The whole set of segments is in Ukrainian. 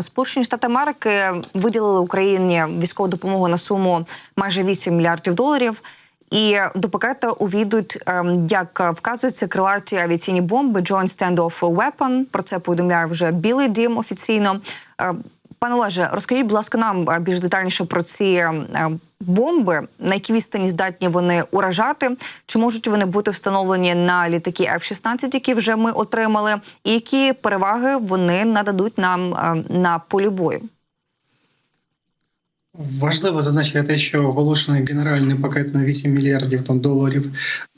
Сполучені Штати Америки виділили Україні військову допомогу на суму майже 8 мільярдів доларів. І до пакету увійдуть, ем, як вказується, крилаті авіаційні бомби Joint Standoff Weapon. Про це повідомляє вже Білий Дім офіційно. Пане Олеже, розкажіть, будь ласка, нам е, більш детальніше про ці е, бомби, на які відстані здатні вони уражати, чи можуть вони бути встановлені на літаки F-16, які вже ми отримали, і які переваги вони нададуть нам е, на полі бою? Важливо зазначити те, що оголошений генеральний пакет на 8 мільярдів там доларів.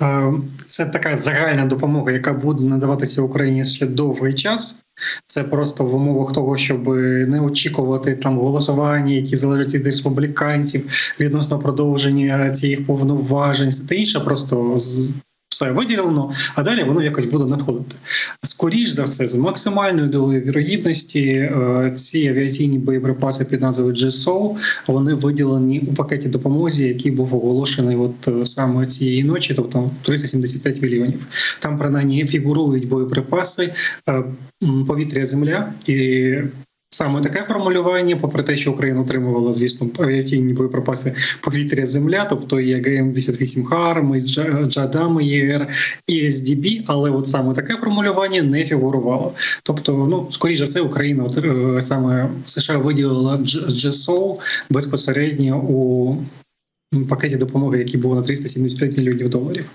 е, Це така загальна допомога, яка буде надаватися Україні ще довгий час. Це просто в умовах того, щоб не очікувати там голосування, які залежать від республіканців відносно продовження цих повноважень, все інше. Просто все виділено, а далі воно якось буде надходити. Скоріш за все, з максимальною долею вірогідності, е, ці авіаційні боєприпаси під назвою GSO, вони виділені у пакеті допомозі, який був оголошений от е, саме цієї ночі, тобто 375 мільйонів. Там принаймні фігурують боєприпаси е, повітря, земля і. Саме таке формулювання, попри те, що Україна отримувала, звісно, авіаційні боєприпаси повітря земля, тобто і ГМ-58 Харм, і Джа- Джадам, ЄР, і СДБ, але от саме таке формулювання не фігурувало. Тобто, ну скоріше все, Україна от, е, саме США виділила ДЖСО безпосередньо у пакеті допомоги, який був на 375 мільйонів доларів.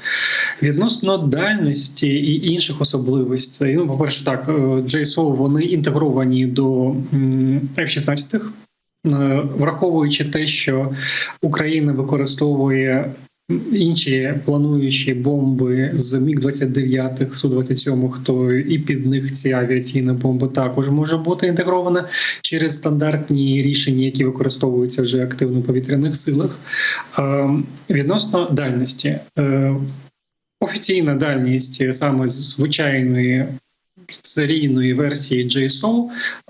Відносно дальності і інших особливостей, ну, по-перше, так, е, JSO вони інтегровані до м, F-16, е, враховуючи те, що Україна використовує інші плануючі бомби з міг 29 су 27 то і під них ці авіаційні бомби також може бути інтегрована через стандартні рішення, які використовуються вже активно в повітряних силах. Е, Відносно дальності. Е, Офіційна дальність саме звичайної серійної версії JSO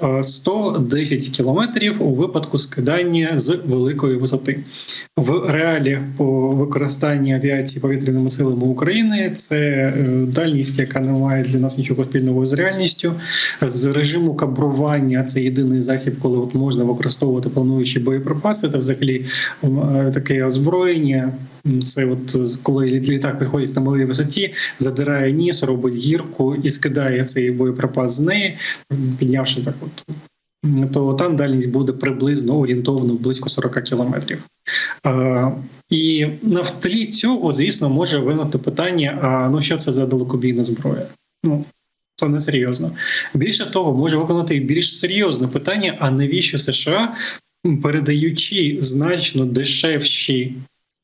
е, 110 кілометрів у випадку скидання з великої висоти. В реалі по використанні авіації повітряними силами України це е, дальність, яка не має для нас нічого спільного з реальністю. З режиму кабрування це єдиний засіб, коли от можна використовувати плануючі боєприпаси та взагалі е, таке озброєння. Це от коли літак приходить на малій висоті, задирає ніс, робить гірку і скидає цей боєприпас з неї, піднявши так, от то там дальність буде приблизно орієнтовно близько 40 кілометрів. Е, І на тлі цього, звісно, може виникнути питання: а ну що це за далекобійна зброя? Ну це не серйозно. Більше того, може виконати більш серйозне питання: а навіщо США, передаючи значно дешевші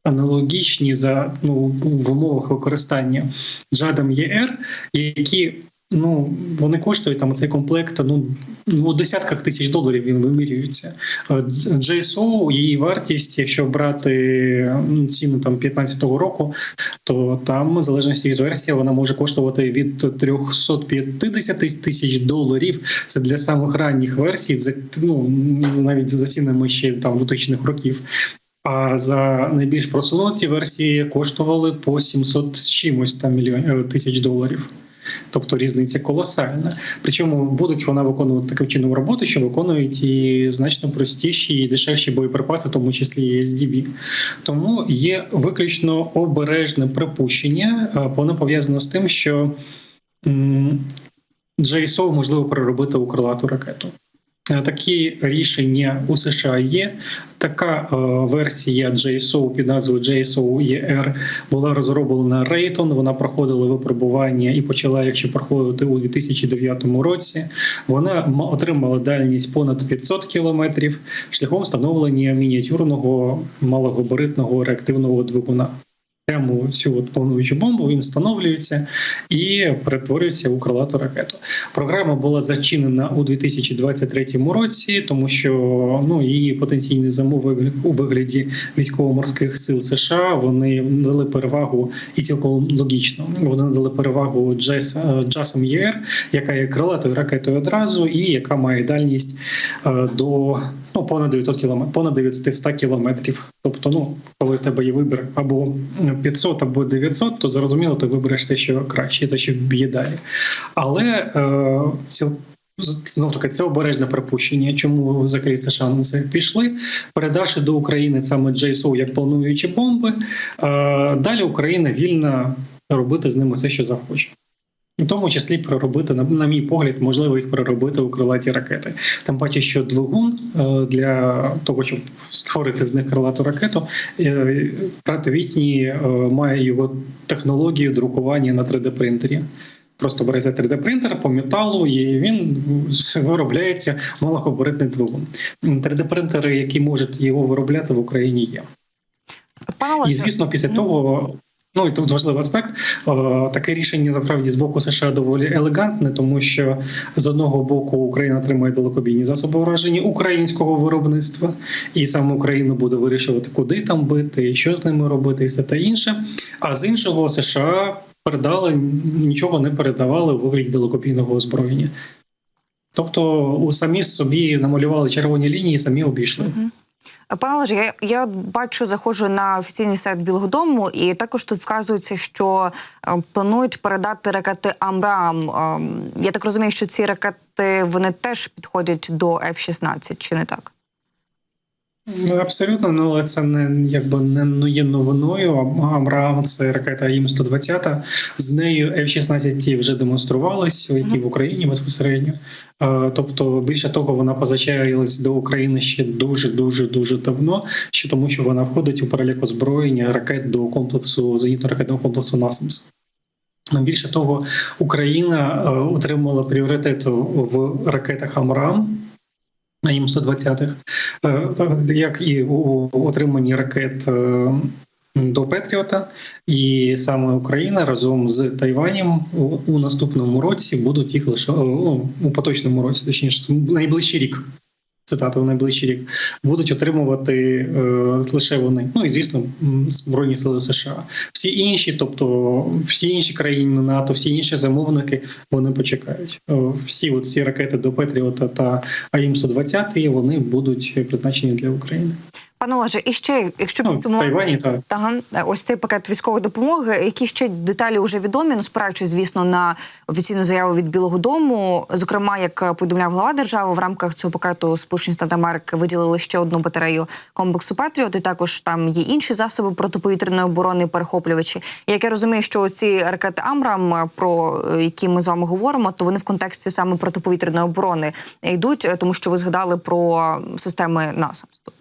аналогічні за ну в умовах використання джадам ЄР, які ну вони коштують там цей комплект. Ну ну, у десятках тисяч доларів він вимірюється. Е, JSO, її вартість, якщо брати ну, ціну там 15-го року, то там в залежності від версії вона може коштувати від 350 тисяч доларів. Це для самих ранніх версій, за ну навіть за цінами ще там 2000-х років. А за найбільш просунуті версії коштували по 700 з чимось там мільйон тисяч доларів. Тобто різниця колосальна. Причому будуть вона виконувати таким чином роботу, що виконують і значно простіші і дешевші боєприпаси, в тому числі і SDB. Тому є виключно обережне припущення, воно пов'язано з тим, що JSO можливо переробити у крилату ракету. Такі рішення у США є. Така е, версія JSO під назвою JSO ER була розроблена Raytheon, Вона проходила випробування і почала їх ще проходити у 2009 році. Вона отримала дальність понад 500 кілометрів шляхом встановлення мініатюрного малогабаритного реактивного двигуна. Прямо цю от плануючу бомбу він встановлюється і перетворюється у крилату ракету. Програма була зачинена у 2023 році, тому що ну її потенційні замови у вигляді військово-морських сил США вони дали перевагу і цілком логічно. Вони надали перевагу Джес Джасом ЄР, яка є крилатою ракетою одразу, і яка має дальність е, до ну понад 900 кілометрів, понад 900 кілометрів. Тобто, ну коли в тебе є вибір або 500, або 900, то зрозуміло, ти вибереш те, що краще, те, що б'є далі. Але е, ціл, Знов таки, це обережне припущення. Чому на це пішли, передавши до України саме JSO як плануючі бомби. Е, Далі Україна вільна робити з ними все, що захоче. У тому числі переробити, на, на мій погляд, можливо їх переробити у крилаті ракети. Тим паче, що двигун е, для того, щоб створити з них крилату ракету, е, Вітні е, має його технологію друкування на 3D-принтері. Просто береться 3D-принтер по металу, і він виробляється малогабаритний двигун. 3D-принтери, які можуть його виробляти в Україні, є. І звісно, після того. Ну і тут важливий аспект. Таке рішення насправді з боку США доволі елегантне, тому що з одного боку Україна отримує далекобійні засоби враження українського виробництва, і саме Україна буде вирішувати, куди там бити, що з ними робити, і все те інше. А з іншого США передали нічого не передавали у вигляді далекобійного озброєння. Тобто, у самі собі намалювали червоні лінії, самі обійшли. Пане Олеже, я, я бачу, заходжу на офіційний сайт Білого Дому, і також тут вказується, що е, планують передати ракети Амрам. Е, я так розумію, що ці ракети вони теж підходять до F-16, чи не так? Ну, Абсолютно, ну але це не якби не ну, є новиною. Амрам це ракета їм 120 З нею F-16 вже демонструвались, які в Україні безпосередньо. Тобто, більше того, вона позачаялась до України ще дуже дуже дуже давно, ще тому, що вона входить у перелік озброєння ракет до комплексу зенітно-ракетного комплексу НАСАМС. Більше того, Україна е, отримала пріоритет в ракетах Амрам. На їм 120-х, Е, як і у отриманні ракет е, до Петріота, і саме Україна разом з Тайванем у, наступному році будуть їх лише ну, у поточному році, точніше, найближчий рік. Цитата в найближчий рік будуть отримувати е, лише вони. Ну і звісно, збройні сили США. Всі інші, тобто всі інші країни НАТО, всі інші замовники, вони почекають. Е, всі от ці ракети до Петріота та АІМ 120 вони будуть призначені для України. Пане Олеже, і ще, якщо Ну, підсумувати Тайвані так. Ось цей пакет військової допомоги. Які ще деталі вже відомі? Ну, спираючись, звісно, на офіційну заяву від Білого Дому. Зокрема, як повідомляв глава держави, в рамках цього пакету Сполучені Штати Америки виділили ще одну батарею комплексу Патріот. І також там є інші засоби протиповітряної оборони, перехоплювачі. І Як я розумію, що ці ракети Амрам, про е, які ми з вами говоримо, то вони в контексті саме протиповітряної оборони йдуть, е, тому що ви згадали про системи НАСАМС. Тут.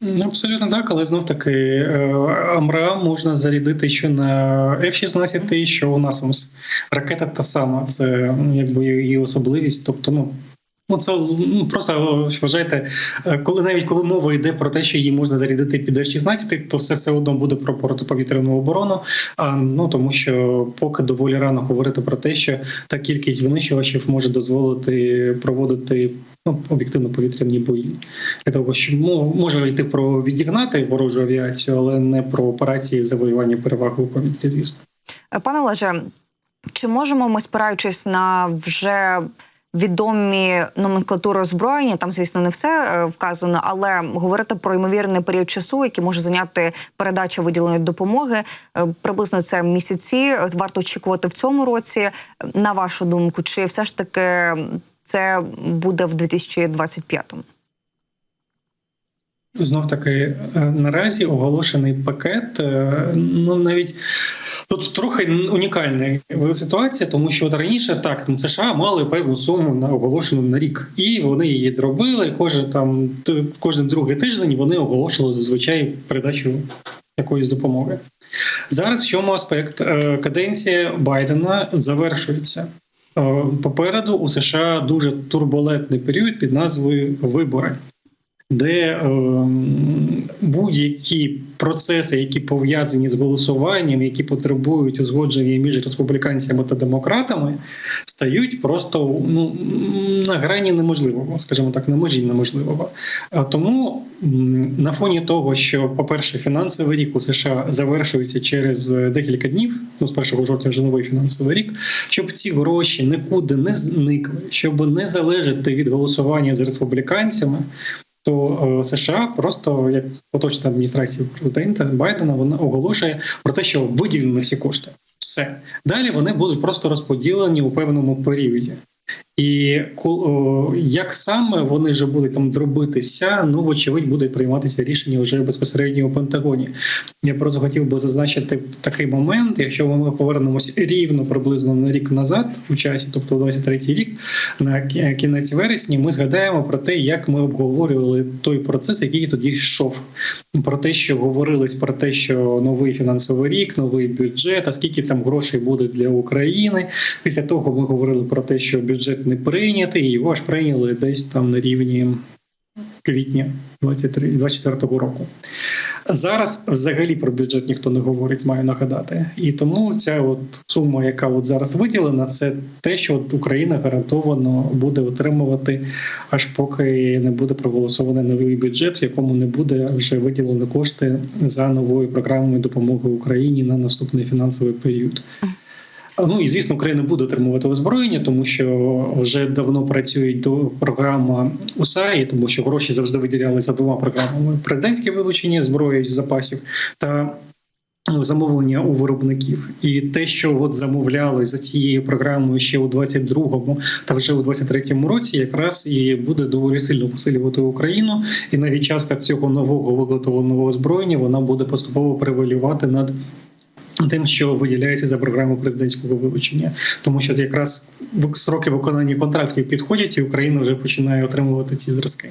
Ну, Абсолютно так, але знов таки е, можна зарядити що на F-16, що у нас ракета та сама. Це ну, якби її особливість. Тобто, ну. Ну, це ну просто вважайте, е, коли навіть коли мова йде про те, що її можна зарядити під F-16, то все все одно буде про протиповітряну оборону. А ну тому, що поки доволі рано говорити про те, що та кількість винищувачів може дозволити проводити ну, об'єктивно повітряні бої для того, що ну, може йти про відігнати ворожу авіацію, але не про операції завоювання переваги у повітрі. Звісно. Пане Олеже, чи можемо ми, спираючись на вже відомі номенклатури озброєння, там, звісно, не все е, вказано, але говорити про ймовірний період часу, який може зайняти передача виділеної допомоги, е, приблизно це місяці. Варто очікувати в цьому році. На вашу думку, чи все ж таки це буде в 2025-му? Знов таки е, наразі оголошений пакет. е, Ну навіть тут трохи унікальна ситуація, тому що от раніше так там США мали певну суму на оголошену на рік, і вони її дробили. Кожен там кожен другий тиждень вони оголошували зазвичай передачу якоїсь допомоги. Зараз в чому аспект Е, каденція Байдена завершується. Попереду у США дуже турбулентний період під назвою Вибори де е, будь-які процеси, які пов'язані з голосуванням, які потребують узгодження між республіканцями та демократами, стають просто ну, на грані неможливого, скажімо так, на межі неможливого. Тому на фоні того, що, по-перше, фінансовий рік у США завершується через декілька днів, ну з 1 жовтня вже новий фінансовий рік, щоб ці гроші нікуди не зникли, щоб не залежати від голосування з республіканцями то е, США просто як поточна адміністрація президента Байдена вона оголошує про те, що виділені всі кошти. Все далі вони будуть просто розподілені у певному періоді. І як саме вони вже будуть там дробитися, ну вочевидь буде прийматися рішення вже безпосередньо у Пентагоні. Я просто хотів би зазначити такий момент. Якщо ми повернемось рівно приблизно на рік назад у часі, тобто 23-й рік, на кінець вересні, ми згадаємо про те, як ми обговорювали той процес, який тоді йшов. Про те, що говорилось про те, що новий фінансовий рік, новий бюджет, а скільки там грошей буде для України. Після того ми говорили про те, що бюджет не прийнятий, його ж прийняли десь там на рівні квітня 23 24 року. Зараз взагалі про бюджет ніхто не говорить, маю нагадати. І тому ця от сума, яка от зараз виділена, це те, що от Україна гарантовано буде отримувати, аж поки не буде проголосований новий бюджет, в якому не буде вже виділено кошти за новою програмою допомоги Україні на наступний фінансовий період. Ну і звісно, Україна буде отримувати озброєння, тому що вже давно працює до програма УСАІ, тому що гроші завжди виділялися двома програмами: президентське вилучення зброї з запасів та ну, замовлення у виробників. І те, що от замовляли за цією програмою ще у 22-му та вже у 23-му році, якраз і буде доволі сильно посилювати Україну. І навіть частка цього нового виготовленого озброєння вона буде поступово превалювати над тим, що виділяється за програму президентського вилучення, тому що якраз сроки виконання контрактів підходять, і Україна вже починає отримувати ці зразки.